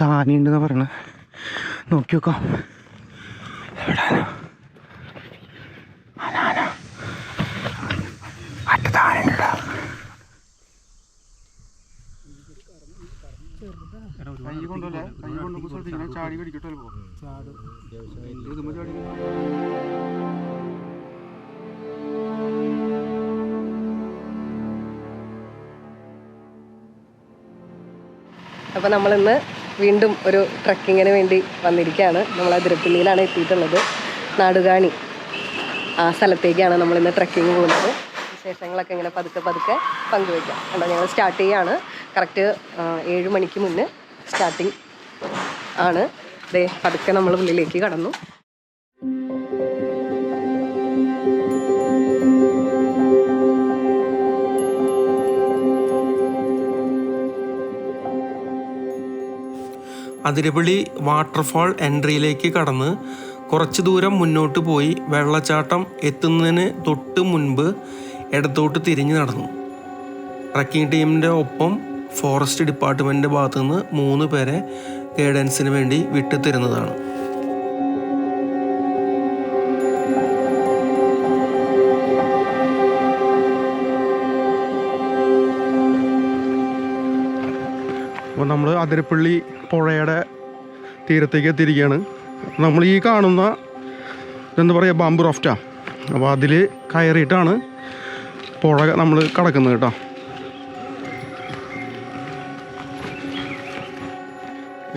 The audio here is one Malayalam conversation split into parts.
താനിണ്ടെന്ന് പറയണ. നോക്കി നോക്കാം അപ്പൊ. കൈ കൊണ്ടല്ലേ? കൈ കൊണ്ട് ചാടി അപ്പോൾ നമ്മളിന്ന് വീണ്ടും ഒരു ട്രക്കിങ്ങിന് വേണ്ടി വന്നിരിക്കുകയാണ്. നമ്മൾ അതിരപ്പള്ളിയിലാണ് എത്തിയിട്ടുള്ളത്. നാടുകാണി ആ സ്ഥലത്തേക്കാണ് നമ്മളിന്ന് ട്രക്കിങ് പോകുന്നത്. വിശേഷങ്ങളൊക്കെ ഇങ്ങനെ പതുക്കെ പതുക്കെ പങ്കുവയ്ക്കാം. കണ്ടോ ഞങ്ങൾ സ്റ്റാർട്ട് ചെയ്യാണ്. കറക്റ്റ് ഏഴ് മണിക്ക് മുന്നേ സ്റ്റാർട്ടിങ് ആണ്. ദേ പതുക്കെ നമ്മൾ ഉള്ളിലേക്ക് കടന്നു. അതിരപ്പള്ളി വാട്ടർഫാൾ എൻട്രിയിലേക്ക് കടന്ന് കുറച്ച് ദൂരം മുന്നോട്ട് പോയി വെള്ളച്ചാട്ടം എത്തുന്നതിന് തൊട്ട് മുൻപ് ഇടത്തോട്ട് തിരിഞ്ഞു നടന്നു. ട്രക്കിംഗ് ടീമിന്റെ ഒപ്പം ഫോറസ്റ്റ് ഡിപ്പാർട്ട്മെന്റിന്റെ ഭാഗത്തുനിന്ന് മൂന്ന് പേരെ ഗൈഡൻസിന് വേണ്ടി വിട്ടുതരുന്നതാണ്. അപ്പോൾ നമ്മൾ അതിരപ്പള്ളി പുഴയുടെ തീരത്തേക്ക് എത്തിയിരിക്കുകയാണ്. നമ്മൾ ഈ കാണുന്ന എന്താ പറയുക ബാമ്പു റോഫ്റ്റാ അപ്പോൾ അതിൽ കയറിയിട്ടാണ് പുഴ നമ്മൾ കടക്കുന്നത് കേട്ടോ.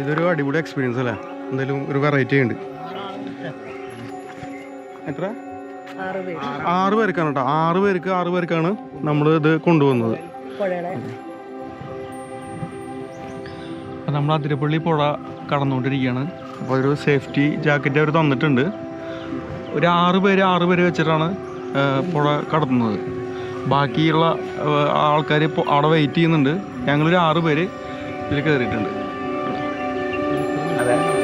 ഇതൊരു അടിപൊളി എക്സ്പീരിയൻസ് അല്ലേ? എന്തായാലും ഒരു വെറൈറ്റി ഉണ്ട്. എത്ര? ആറ് പേർക്കാണ് കേട്ടോ. ആറ് പേർക്ക് ആറ് പേർക്കാണ് നമ്മൾ ഇത് കൊണ്ടുവന്നത്. അപ്പോൾ നമ്മൾ അതിരപ്പള്ളി പുഴ കടന്നുകൊണ്ടിരിക്കുകയാണ്. അപ്പോൾ ഒരു സേഫ്റ്റി ജാക്കറ്റ് അവർ തന്നിട്ടുണ്ട്. ഒരു ആറ് പേര് ആറ് പേര് വെച്ചിട്ടാണ് പുഴ കടത്തുന്നത്. ബാക്കിയുള്ള ആൾക്കാർ ഇപ്പോൾ അവിടെ വെയിറ്റ് ചെയ്യുന്നുണ്ട്. ഞങ്ങളൊരു ആറ് പേര് ഇതിൽ കയറിയിട്ടുണ്ട് അപ്പോൾ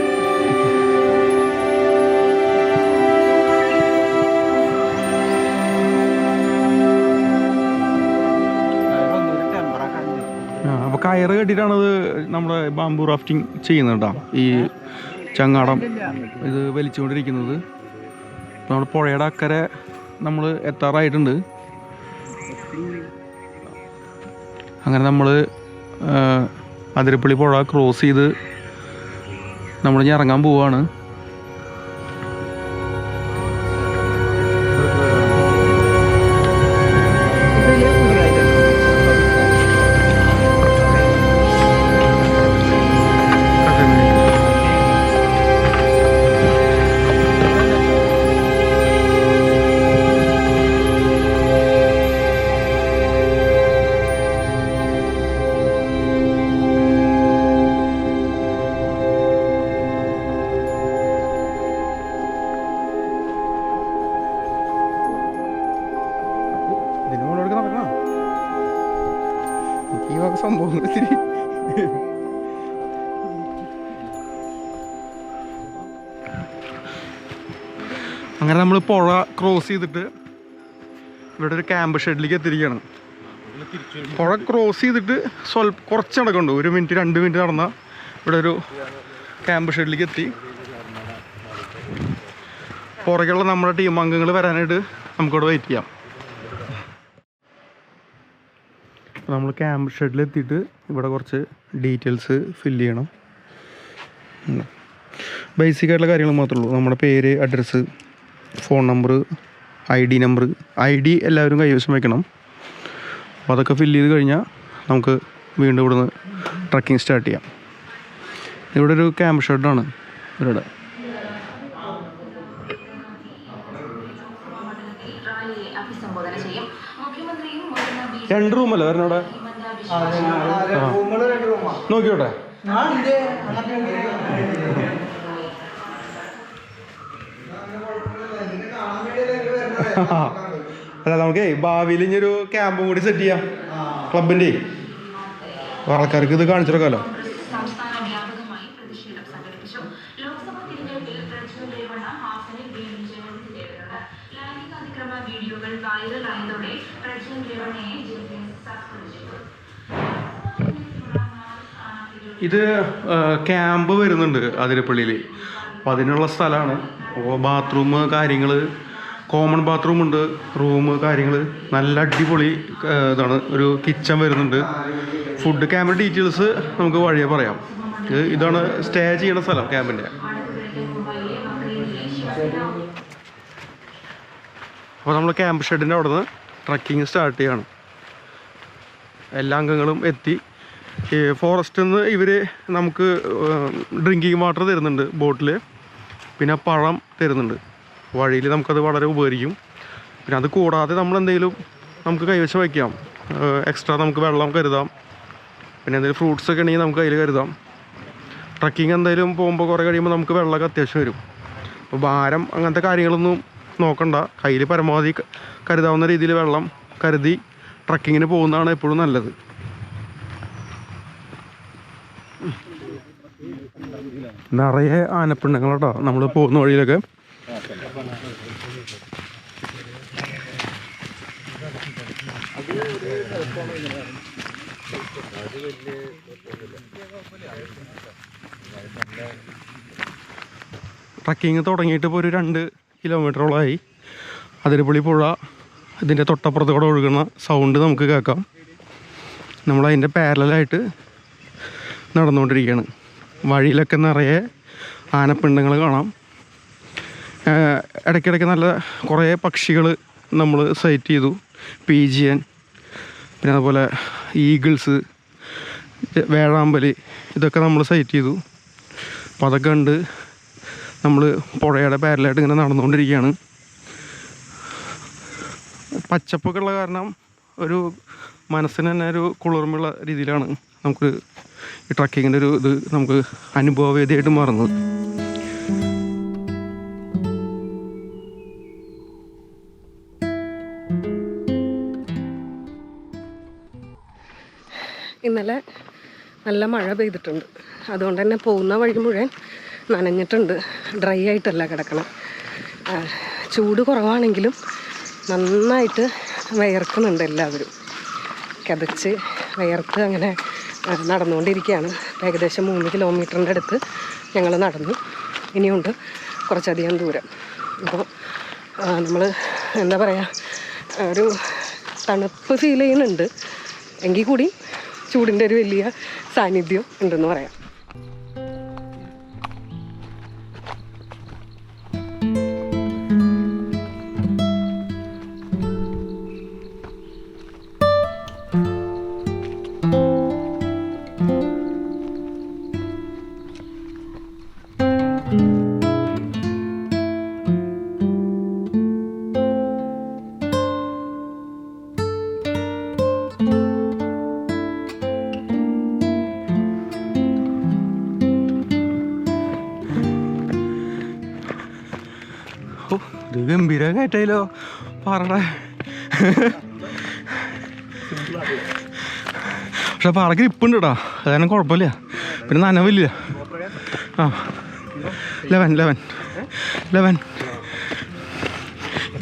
കയറ് കെട്ടിട്ടാണത് നമ്മുടെ ബാംബു റാഫ്റ്റിംഗ് ചെയ്യുന്നത് കേട്ടോ ഈ ചങ്ങാടം ഇത് വലിച്ചുകൊണ്ടിരിക്കുന്നത്. നമ്മുടെ പുഴയുടെ അക്കരെ നമ്മൾ എത്താറായിട്ടുണ്ട്. അങ്ങനെ നമ്മൾ അതിരപ്പള്ളി പുഴ ക്രോസ് ചെയ്ത് നമ്മൾ ഇറങ്ങാൻ പോവാണ്. പുഴ ക്രോസ് ചെയ്തിട്ട് ഇവിടെ ഒരു ക്യാമ്പ് ഷെഡിലേക്ക് എത്തിയിരിക്കുകയാണ്. പുഴ ക്രോസ് ചെയ്തിട്ട് സ്വൽപ്പം കുറച്ച് നടക്കുന്നുണ്ട്. ഒരു മിനിറ്റ് രണ്ട് മിനിറ്റ് നടന്നാൽ ഇവിടെ ഒരു ക്യാമ്പ് ഷെഡിലേക്ക് എത്തി. പുറകെയുള്ള നമ്മുടെ ടീം അംഗങ്ങൾ വരാനായിട്ട് നമുക്കിവിടെ വെയിറ്റ് ചെയ്യാം. നമ്മൾ ക്യാമ്പ് ഷെഡിൽ എത്തിയിട്ട് ഇവിടെ കുറച്ച് ഡീറ്റെയിൽസ് ഫില്ല് ചെയ്യണം. ബേസിക് ആയിട്ടുള്ള കാര്യങ്ങൾ മാത്രമേ ഉള്ളൂ. നമ്മുടെ പേര് address phone number I D number I D എല്ലാവരും കൈവശം വയ്ക്കണം. അപ്പോൾ അതൊക്കെ ഫില്ല് ചെയ്ത് കഴിഞ്ഞാൽ നമുക്ക് വീണ്ടും ഇവിടുന്ന് ട്രക്കിംഗ് സ്റ്റാർട്ട് ചെയ്യാം. ഇവിടെ ഒരു ക്യാമ്പ് ഷെഡാണ് ഇവരുടെ രണ്ട് റൂമല്ലേ വരണവിടെ നോക്കിയോട്ടെ അല്ല നമുക്ക് ഭാവിയിൽ ഇനി ഒരു ക്യാമ്പും കൂടി സെറ്റ് ചെയ്യാം. ക്ലബിന്റെ ആൾക്കാർക്ക് ഇത് കാണിച്ചു കൊടുക്കാമല്ലോ സംസ്ഥാന വ്യാപകമായി പ്രതിഷേധം സംഘടിപ്പിച്ചു. ലോക്സഭാ തിരഞ്ഞെടുപ്പിൽ പ്രജ്വൽ രേവണ്ണ ഹാസനിൽ വീണ്ടും ജനവിധിയേറ്റത് ലൈംഗിക അതിക്രമ വീഡിയോകൾ വൈറലായതോടെ പ്രജ്വൽ രേവണ്ണയെ ജസ്റ്റിസ് സസ്പെൻഡ് ചെയ്തു ഇത് ക്യാമ്പ് വരുന്നുണ്ട് അതിരപ്പള്ളിയിൽ. അപ്പോൾ അതിനുള്ള സ്ഥലമാണ്. അപ്പോൾ ബാത്റൂം കാര്യങ്ങൾ കോമൺ ബാത്റൂം ഉണ്ട് റൂം കാര്യങ്ങൾ നല്ല അടിപൊളി ഇതാണ്. ഒരു കിച്ചൺ വരുന്നുണ്ട്. ഫുഡ് ക്യാമ്പ് ഡീറ്റെയിൽസ് നമുക്ക് വഴിയെ പറയാം. ഇതാണ് സ്റ്റേ ചെയ്യുന്ന സ്ഥലം ക്യാമ്പിന്റെ അപ്പോൾ നമ്മൾ ക്യാമ്പ് ഷെഡിന്റെ അവിടെ നിന്ന് ട്രക്കിങ് സ്റ്റാർട്ട് ചെയ്യാണ്. എല്ലാ അംഗങ്ങളും എത്തി. ഫോറസ്റ്റിൽ നിന്ന് ഇവർ നമുക്ക് ഡ്രിങ്കിങ് വാട്ടർ തരുന്നുണ്ട് ബോട്ടിൽ പിന്നെ പഴം തരുന്നുണ്ട്. വഴിയിൽ നമുക്കത് വളരെ ഉപകരിക്കും. പിന്നെ അത് കൂടാതെ നമ്മൾ എന്തെങ്കിലും നമുക്ക് കൈവശം വയ്ക്കാം. എക്സ്ട്രാ നമുക്ക് വെള്ളം കരുതാം. പിന്നെ എന്തെങ്കിലും ഫ്രൂട്ട്സ് ഒക്കെ ഉണ്ടെങ്കിൽ നമുക്ക് കയ്യിൽ കരുതാം. ട്രക്കിംഗ് എന്തെങ്കിലും പോകുമ്പോൾ കുറേ കഴിയുമ്പോൾ നമുക്ക് വെള്ളമൊക്കെ അത്യാവശ്യം വരും. അപ്പോൾ ഭാരം അങ്ങനത്തെ കാര്യങ്ങളൊന്നും നോക്കണ്ട. കയ്യിൽ പരമാവധി കരുതാവുന്ന രീതിയിൽ വെള്ളം കരുതി ട്രക്കിങ്ങിന് പോകുന്നതാണ് എപ്പോഴും നല്ലത്. നിറയെ ആനപ്പിണ്ണങ്ങളാട്ടോ നമ്മൾ പോകുന്ന വഴിയിലൊക്കെ. ട്രക്കിങ് തുടങ്ങിയിട്ട് ഇപ്പോൾ ഒരു രണ്ട് കിലോമീറ്ററോളമായി അതിരപ്പള്ളി പുഴ ഇതിന്റെ തൊട്ടപ്പുറത്ത് കൂടെ ഒഴുകുന്ന സൗണ്ട് നമുക്ക് കേൾക്കാം. നമ്മൾ അതിന്റെ പാരലായിട്ട് നടന്നുകൊണ്ടിരിക്കുകയാണ്. വഴിയിലൊക്കെ നിറയെ ആനപ്പിണ്ടങ്ങൾ കാണാം. ഇടയ്ക്കിടയ്ക്ക് നല്ല കുറേ പക്ഷികൾ നമ്മൾ സൈറ്റ് ചെയ്തു. പീജിയൻ പിന്നെ അതുപോലെ ഈഗിൾസ് വേഴാമ്പലി ഇതൊക്കെ നമ്മൾ സൈറ്റ് ചെയ്തു. അപ്പോൾ അതൊക്കെ ഉണ്ട് നമ്മൾ പുഴയുടെ പാരലായിട്ട് ഇങ്ങനെ നടന്നുകൊണ്ടിരിക്കുകയാണ്. പച്ചപ്പൊക്കെ ഉള്ള കാരണം ഒരു മനസ്സിന് തന്നെ ഒരു കുളിർമയുള്ള രീതിയിലാണ് നമുക്ക് ഈ ട്രക്കിങ്ങിന്റെ ഒരു ഇത് നമുക്ക് അനുഭവവേദിയായിട്ട് മാറുന്നത്. ഇന്നലെ നല്ല മഴ പെയ്തിട്ടുണ്ട്. അതുകൊണ്ട് തന്നെ പോകുന്ന വഴി മുഴുവൻ നനഞ്ഞിട്ടുണ്ട്. ഡ്രൈ ആയിട്ടല്ല കിടക്കണം. ചൂട് കുറവാണെങ്കിലും നന്നായിട്ട് വിയർക്കുന്നുണ്ട് എല്ലാവരും. കിതച്ച് വിയർത്ത് അങ്ങനെ നടന്നുകൊണ്ടിരിക്കുകയാണ്. ഏകദേശം മൂന്ന് കിലോമീറ്ററിന്റെ അടുത്ത് ഞങ്ങൾ നടന്നു. ഇനിയുണ്ട് കുറച്ചധികം ദൂരം. അപ്പോൾ നമ്മൾ എന്താ പറയുക ഒരു തണുപ്പ് ഫീൽ ചെയ്യുന്നുണ്ട്. എങ്കിൽ കൂടി ചൂടിന്റെ ഒരു വലിയ സാന്നിധ്യം ഉണ്ടെന്ന് പറയാം. ഗംഭീര കേട്ടോ പാറട. പക്ഷെ പാറ ഗ്രിപ്പുണ്ട് കേട്ടോ കുഴപ്പമില്ല. പിന്നെ നനവില്ല ആ. ലെവൻ ലെവൻ. ലെവൻ.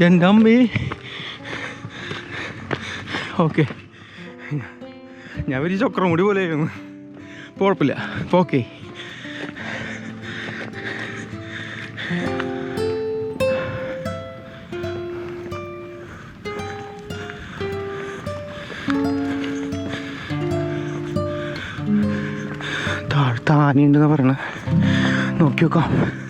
എന്റെ അമ്മേ. ഓക്കെ. ഞാൻ ഒരു ചക്രം കൂടി പോലെ കുഴപ്പമില്ല. ഓക്കെ. താഴത്ത് ആനയുണ്ടെന്ന് നോക്കി നോക്കാം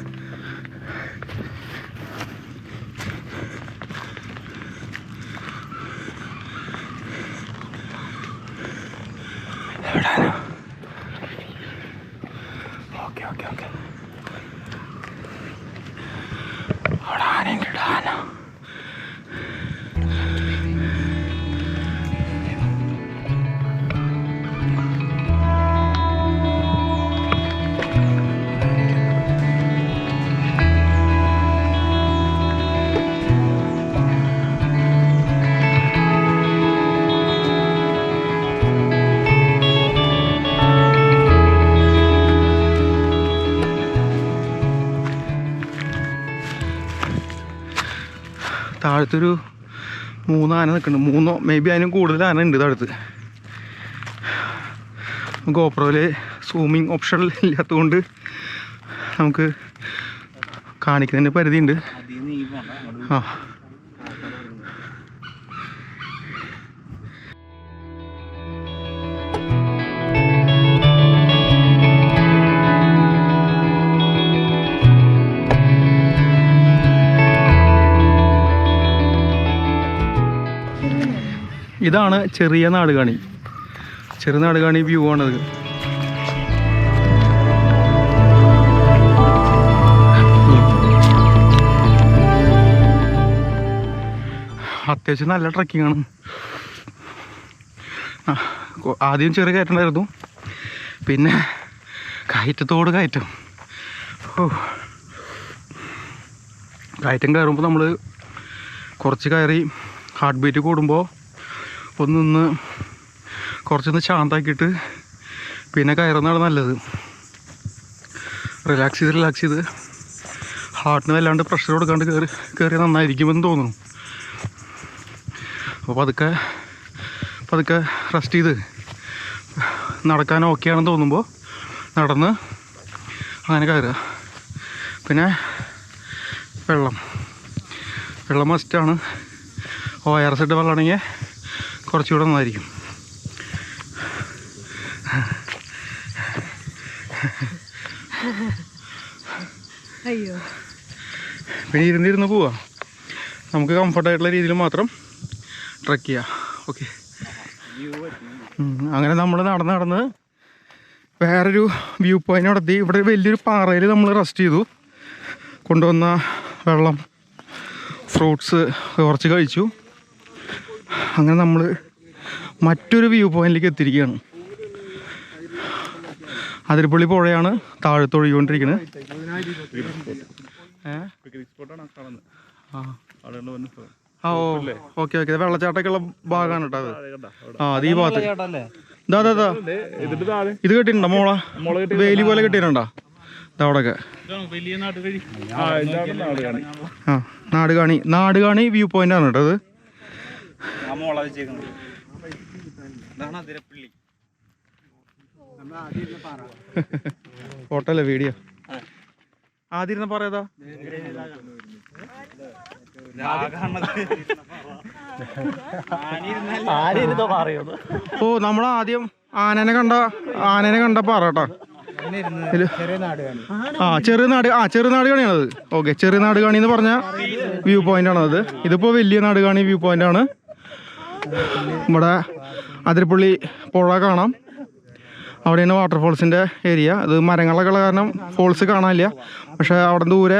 താഴത്തൊരു മൂന്ന് ആന നിൽക്കുന്നുണ്ട്. മൂന്നോ മേ ബി അതിനും കൂടുതൽ ആന ഉണ്ട് താഴത്ത്. ഗോപ്രോയിൽ സൂമിങ് ഓപ്ഷൻ ഇല്ലാത്തതുകൊണ്ട് നമുക്ക് കാണിക്കുന്നതിന്റെ പരിധിയുണ്ട്. ആ. ഇതാണ് ചെറിയ നാടുകാണി. ചെറിയ നാടുകാണി വ്യൂ ആണത്. അത്യാവശ്യം നല്ല ട്രക്കിംഗ് ആണ്. ആദ്യം ചെറിയ കയറ്റണ്ടായിരുന്നു. പിന്നെ കയറ്റത്തോട് കയറ്റം. ഓ കയറ്റം കയറുമ്പോൾ നമ്മൾ കുറച്ച് കയറി ഹാർട്ട് ബീറ്റ് കൂടുമ്പോൾ ഒന്ന് നിന്ന് കുറച്ചൊന്ന് ശാന്താക്കിയിട്ട് പിന്നെ കയറുന്നതാണ് നല്ലത്. റിലാക്സ് ചെയ്ത് റിലാക്സ് ചെയ്ത്. ഹാർട്ടിന് വല്ലാണ്ട് പ്രഷർ കൊടുക്കാണ്ട് കയറി കയറി നന്നായിരിക്കുമെന്ന് തോന്നുന്നു. അപ്പോൾ പതുക്കെ പതുക്കെ റെസ്റ്റ് ചെയ്ത് നടക്കാൻ ഓക്കെ ആണെന്ന് തോന്നുമ്പോൾ നടന്ന് അങ്ങനെ കയറുക. പിന്നെ വെള്ളം. വെള്ളം മസ്റ്റാണ് ഒ ആർ എസ് ഇട്ട് വെള്ളമാണെങ്കിൽ കുറച്ചുകൂടെ നന്നായിരിക്കും. അയ്യോ. പിന്നെ ഇരുന്നിരുന്ന് പോവാ. നമുക്ക് കംഫർട്ടായിട്ടുള്ള രീതിയിൽ മാത്രം ട്രക്ക് ചെയ്യാം. ഓക്കെ അങ്ങനെ നമ്മൾ നടന്ന് നടന്ന് വേറൊരു വ്യൂ പോയിന്റ് നടത്തി. ഇവിടെ വലിയൊരു പാറയിൽ നമ്മൾ റെസ്റ്റ് ചെയ്തു. കൊണ്ടുവന്ന വെള്ളം ഫ്രൂട്ട്സ് കുറച്ച് കഴിച്ചു. അങ്ങനെ നമ്മൾ മറ്റൊരു വ്യൂ പോയിന്റിലേക്ക് എത്തിയിരിക്കുകയാണ്. അതിരപ്പള്ളി പുഴയാണ് താഴത്ത് ഒഴുകിക്കൊണ്ടിരിക്കുന്നത്. ഏ? ആ. ഓ ഓക്കെ ഓക്കെ. വെള്ളച്ചാട്ടമൊക്കെ ഉള്ള ഭാഗമാണ് കേട്ടോ അത്. ആ അത് ഈ ഭാഗത്ത്. ഇതാ ഇതാ ഇത്. കെട്ടിട്ടുണ്ടോ മോള? വേലി പോലെ കെട്ടിയിട്ടുണ്ടോ ഇതവിടൊക്കെ ആ നാട് കാണി നാട് കാണി വ്യൂ പോയിന്റ് ആണ് കേട്ടോ അത്. ഫോട്ടോ അല്ലേ വീഡിയോ? ആദ്യം ഇരുന്ന പറയാതാ ഓ നമ്മൾ ആദ്യം ആനനെ കണ്ട ആനനെ കണ്ട പാറ കേട്ടോ. ഇതില്- ആ ചെറുനാട് ആ ചെറുനാട് കാണിയാണത്. ഓക്കെ ചെറുനാട് കാണി എന്ന് പറഞ്ഞ വ്യൂ പോയിന്റ് ആണത്. അത് ഇതിപ്പോ വലിയ നാട് കാണി വ്യൂ പോയിന്റ് ആണ്. ഇവിടെ അതിരപ്പള്ളി പുഴ കാണാം. അവിടെയാണ് വാട്ടർഫോൾസിന്റെ ഏരിയ അത് മരങ്ങളൊക്കെ ഉള്ള കാരണം ഫോൾസ് കാണാനില്ല. പക്ഷേ അവിടെ ദൂരെ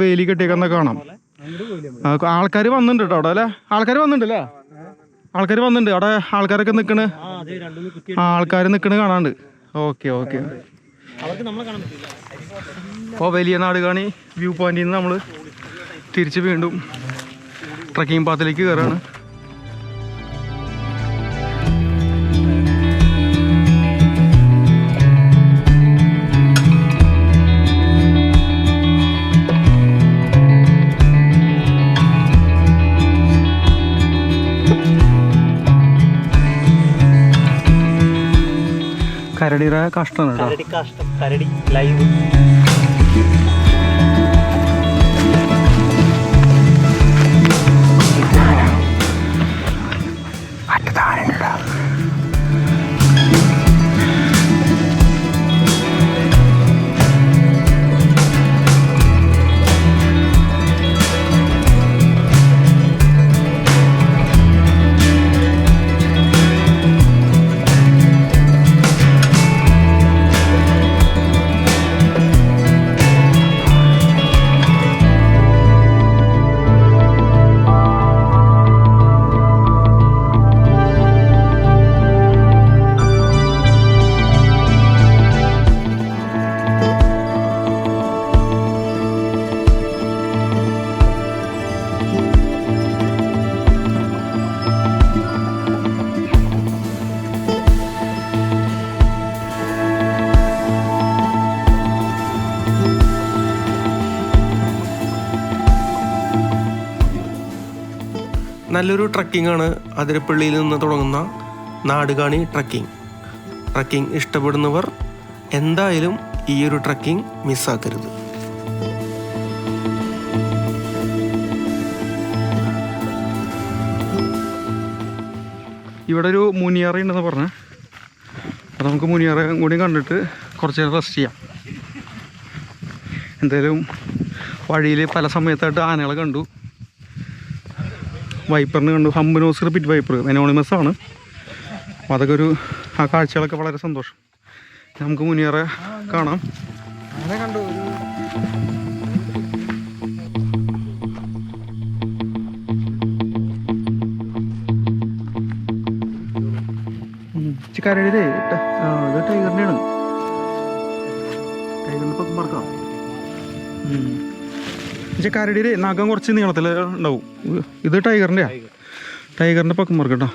വേലി കെട്ടിയേക്കുന്ന കാണാം. ആൾക്കാർ വന്നിട്ടുണ്ട് കേട്ടോ അവിടെ അല്ലേ? ആൾക്കാർ വന്നിട്ടുണ്ട് അല്ലേ? ആൾക്കാർ വന്നിട്ടുണ്ട്. അവിടെ ആൾക്കാരൊക്കെ നിൽക്കണ് ആ ആൾക്കാർ നിൽക്കണ് കാണാണ്ട്. Okay okay. അപ്പോൾ വലിയ നാട് കാണി വ്യൂ പോയിന്റിൽ നിന്ന് നമ്മൾ തിരിച്ച് വീണ്ടും ട്രക്കിംഗ് പാത്തിലേക്ക് കയറാണ് കരടിയുടെ കഷ്ടമാണ് കേട്ടോ. നല്ലൊരു ട്രക്കിംഗ് ആണ്. അതിരപ്പള്ളിയിൽ നിന്ന് തുടങ്ങുന്ന നാടുകാണി ട്രക്കിംഗ് ട്രക്കിംഗ് ഇഷ്ടപ്പെടുന്നവർ എന്തായാലും ഈ ഒരു ട്രക്കിംഗ് മിസ്സാക്കരുത് ഇവിടെ ഒരു മുനിയറ ഉണ്ടെന്ന് പറഞ്ഞ്. അപ്പോൾ നമുക്ക് മുനിയറ കൂടി കണ്ടിട്ട് കുറച്ച് നേരം റെസ്റ്റ് ചെയ്യാം. എന്തായാലും വഴിയിൽ പല സമയത്തായിട്ട് ആനകളെ കണ്ടു. വൈപ്പറിന് കണ്ടു. ഹംബനോസ് പിറ്റ് വൈപ്പർ അനോണിമസ് ആണ്. അപ്പോൾ അതൊക്കെ ഒരു ആ കാഴ്ചകളൊക്കെ വളരെ സന്തോഷം. നമുക്ക് മുനിയറെ കാണാം. ടൈഗറിനെയാണ് ആ ഇത് ടൈഗറിന്റെയാണ് ടൈഗറിന്റെ പക്കം പറക്കാം കരടിയിൽ നഖം കുറച്ച് നീളത്തിൽ ഉണ്ടാവും. ഇത് ടൈഗറിന്റെയാണ് ടൈഗറിന്റെ പക്കം കേട്ടോ.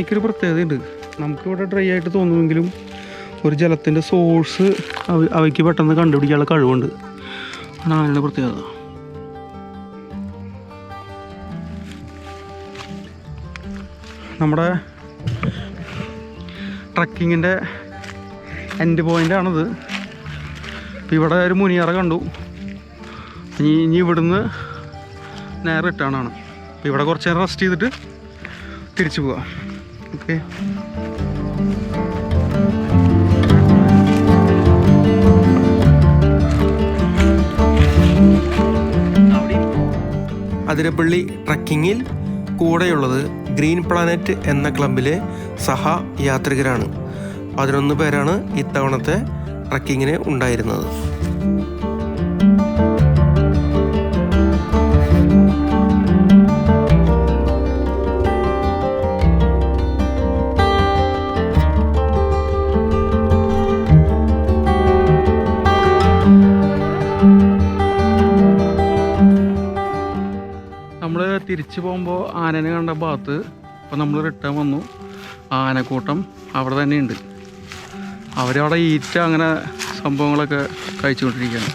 ആനയ്ക്കൊരു പ്രത്യേകതയുണ്ട്. നമുക്കിവിടെ ഡ്രൈ ആയിട്ട് തോന്നുമെങ്കിലും ഒരു ജലത്തിന്റെ സോഴ്സ് അവ അവയ്ക്ക് പെട്ടെന്ന് കണ്ടുപിടിക്കാനുള്ള കഴിവുണ്ട്. ആണ് ആനയുടെ പ്രത്യേകത. നമ്മുടെ ട്രക്കിങ്ങിന്റെ എൻഡ് പോയിന്റാണത് അപ്പോൾ ഇവിടെ ഒരു മുനിയറ കണ്ടു. ഇനി ഇനി ഇവിടുന്ന് നേരെ ഇട്ടാണ് അപ്പം ഇവിടെ കുറച്ച് നേരം റെസ്റ്റ് ചെയ്തിട്ട് തിരിച്ചു പോവാം. ഓക്കെ അതിരപ്പള്ളി ട്രക്കിങ്ങിൽ കൂടെയുള്ളത് ഗ്രീൻ പ്ലാനറ്റ് എന്ന ക്ലബിലെ സഹ യാത്രികരാണ്. പതിനൊന്ന് പേരാണ് ഇത്തവണത്തെ ട്രക്കിങ്ങിന് ഉണ്ടായിരുന്നത്. ഭാഗത്ത് ഇപ്പോൾ നമ്മൾ റിട്ടേൺ വന്നു. ആനക്കൂട്ടം അവിടെ തന്നെയുണ്ട്. അവരവിടെ ഈറ്റ അങ്ങനെ സംഭവങ്ങളൊക്കെ കഴിച്ചുകൊണ്ടിരിക്കുകയാണ്.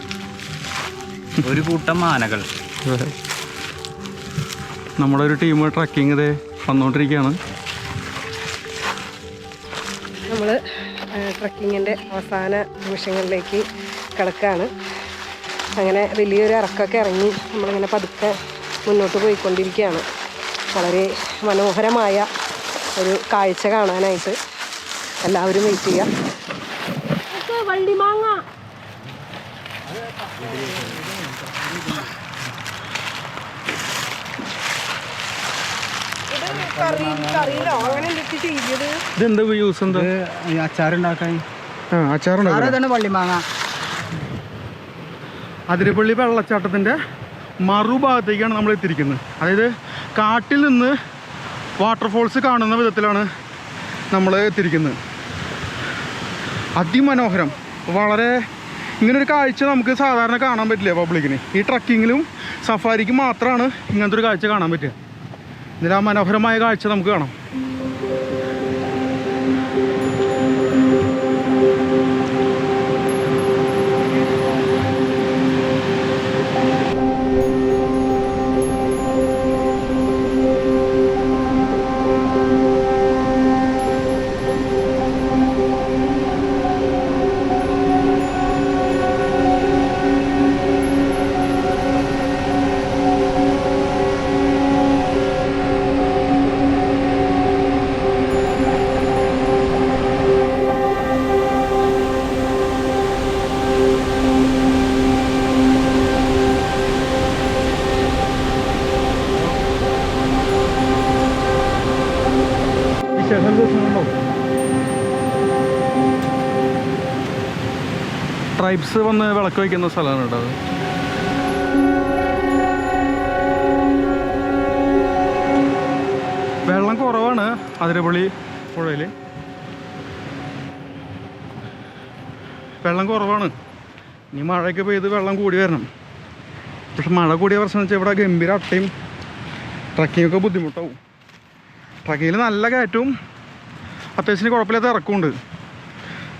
ഒരു കൂട്ടം ആനകൾ. നമ്മുടെ ഒരു ടീം ട്രക്കിംഗ് ഇതേ വന്നുകൊണ്ടിരിക്കുകയാണ്. നമ്മൾ ട്രക്കിങ്ങിന്റെ അവസാന നിമിഷങ്ങളിലേക്ക് കിടക്കുകയാണ്. അങ്ങനെ വലിയൊരു ഇറക്കൊക്കെ ഇറങ്ങി നമ്മളിങ്ങനെ പതുക്കെ മുന്നോട്ട് പോയിക്കൊണ്ടിരിക്കുകയാണ്. വളരെ മനോഹരമായ ഒരു കാഴ്ച കാണാനായിട്ട് എല്ലാവരും വെയിറ്റ് ചെയ്യാം. വണ്ടി മാങ്ങ. ഇതെന്താ യൂസ് എന്താ? അച്ചാറുണ്ടാക്കാൻ. വള്ളിമാങ്ങ അതിരപ്പള്ളി വെള്ളച്ചാട്ടത്തിന്റെ മറുഭാഗത്തേക്കാണ് നമ്മൾ എത്തിയിരിക്കുന്നത്. അതായത് കാട്ടിൽ നിന്ന് വാട്ടർഫോൾസ് കാണുന്ന വിധത്തിലാണ് നമ്മൾ എത്തിയിരിക്കുന്നത്. അതിമനോഹരം. വളരെ ഇങ്ങനൊരു കാഴ്ച നമുക്ക് സാധാരണ കാണാൻ പറ്റില്ല പബ്ലിക്കിന് ഈ ട്രക്കിങ്ങിലും സഫാരിക്കും മാത്രമാണ് ഇങ്ങനത്തെ ഒരു കാഴ്ച കാണാൻ പറ്റുക. ഇതിൽ ആ മനോഹരമായ കാഴ്ച നമുക്ക് കാണാം. ട്രൈബ്സ് വന്ന് വിളക്ക് വയ്ക്കുന്ന സ്ഥലമാണ് കേട്ടോ വെള്ളം കുറവാണ് അതിരപ്പള്ളി പുഴയിൽ. വെള്ളം കുറവാണ്. ഇനി മഴയൊക്കെ പെയ്ത് വെള്ളം കൂടി വരണം. പക്ഷെ മഴ കൂടിയ പ്രശ്നം വെച്ചാൽ ഇവിടെ ഗംഭീര അട്ടയും ട്രക്കിങ്ങൊക്കെ ബുദ്ധിമുട്ടാവും. ട്രക്കിങ്ങിൽ നല്ല കയറ്റവും അത്യാവശ്യം കുഴപ്പമില്ലാത്ത ഇറക്കമുണ്ട്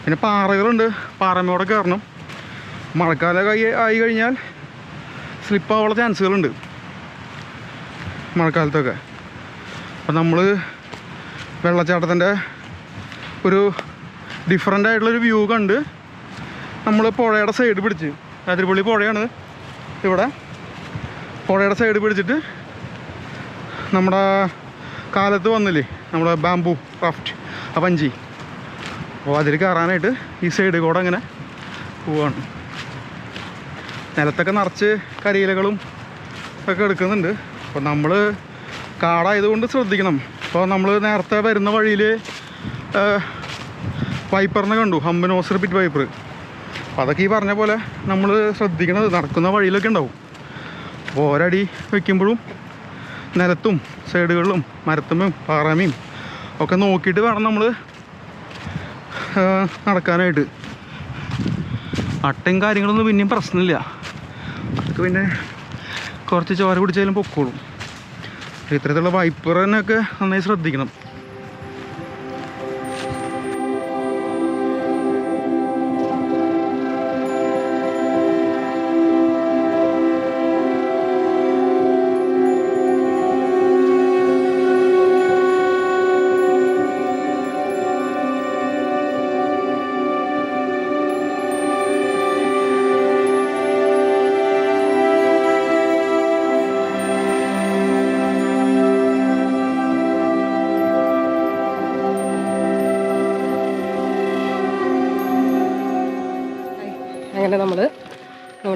പിന്നെ പാറകളുണ്ട്. പാറമ്മയോടെ കയറണം. മഴക്കാലമൊക്കെ ആയി കഴിഞ്ഞാൽ സ്ലിപ്പാവാനുള്ള ചാൻസുകളുണ്ട് മഴക്കാലത്തൊക്കെ. അപ്പം നമ്മൾ വെള്ളച്ചാട്ടത്തിന്റെ ഒരു ഡിഫറെന്റ് ആയിട്ടുള്ളൊരു വ്യൂ കണ്ട് നമ്മൾ പുഴയുടെ സൈഡ് പിടിച്ച്. അതിരപ്പള്ളി പുഴയാണ് ഇവിടെ. പുഴയുടെ സൈഡ് പിടിച്ചിട്ട് നമ്മുടെ കാലത്ത് വന്നില്ലേ? നമ്മുടെ ബാംബു ക്രാഫ്റ്റ് ആ വഞ്ചി അപ്പോൾ അതിൽ കയറാനായിട്ട് ഈ സൈഡ് കൂടെ അങ്ങനെ പോവാണ്. നിലത്തൊക്കെ നിറച്ച് കരിയിലകളും ഒക്കെ എടുക്കുന്നുണ്ട്. അപ്പോൾ നമ്മൾ കാടായതുകൊണ്ട് ശ്രദ്ധിക്കണം. അപ്പോൾ നമ്മൾ നേരത്തെ വരുന്ന വഴിയിൽ വൈപ്പറിനെ കണ്ടു. ഹമ്പനോസർ പിറ്റ് വൈപ്പർ അപ്പോൾ അതൊക്കെ ഈ പറഞ്ഞ പോലെ നമ്മൾ ശ്രദ്ധിക്കണത് നടക്കുന്ന വഴിയിലൊക്കെ ഉണ്ടാവും. അപ്പോൾ ഒരടി വയ്ക്കുമ്പോഴും നിലത്തും സൈഡുകളിലും മരത്തുമ്മയും പാറമയും ഒക്കെ നോക്കിയിട്ട് വേണം നമ്മൾ നടക്കാനായിട്ട്. അട്ടയും കാര്യങ്ങളൊന്നും പിന്നെയും പ്രശ്നമില്ല. അതൊക്കെ പിന്നെ കുറച്ച് ചോര കുടിച്ചാലും പൊക്കോളും. ഇത്തരത്തിലുള്ള വൈപ്പറിനൊക്കെ നന്നായി ശ്രദ്ധിക്കണം.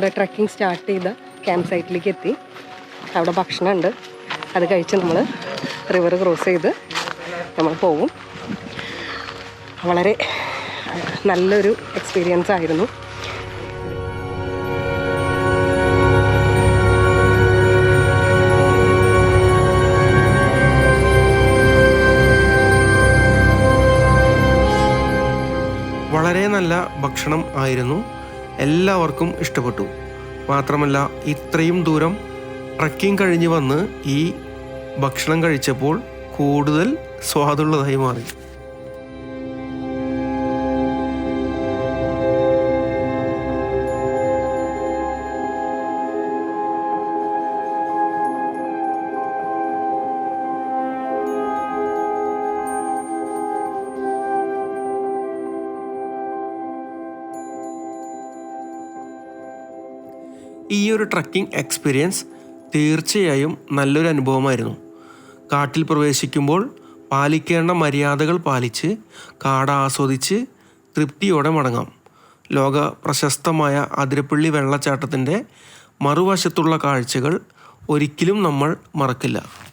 ട്രക്കിംഗ് സ്റ്റാർട്ട് ചെയ്ത ക്യാമ്പ് സൈറ്റിലേക്ക് എത്തി. അവിടെ ഭക്ഷണമുണ്ട്. അത് കഴിച്ച് നമ്മൾ റിവർ ക്രോസ് ചെയ്ത് നമ്മൾ പോവും. വളരെ നല്ലൊരു എക്സ്പീരിയൻസ് ആയിരുന്നു. വളരെ നല്ല ഭക്ഷണം ആയിരുന്നു. എല്ലാവർക്കും ഇഷ്ടപ്പെട്ടു. മാത്രമല്ല ഇത്രയും ദൂരം ട്രക്കിംഗ് കഴിഞ്ഞ് വന്ന് ഈ ഭക്ഷണം കഴിച്ചപ്പോൾ കൂടുതൽ സ്വാദുള്ളതായി മാറി. ഈ ഒരു ട്രക്കിംഗ് എക്സ്പീരിയൻസ് തീർച്ചയായും നല്ലൊരു അനുഭവമായിരുന്നു. കാട്ടിൽ പ്രവേശിക്കുമ്പോൾ പാലിക്കേണ്ട മര്യാദകൾ പാലിച്ച് കാട ആസ്വദിച്ച് തൃപ്തിയോടെ മടങ്ങാം. ലോക പ്രശസ്തമായ അതിരപ്പള്ളി വെള്ളച്ചാട്ടത്തിന്റെ മറുവശത്തുള്ള കാഴ്ചകൾ ഒരിക്കലും നമ്മൾ മറക്കില്ല.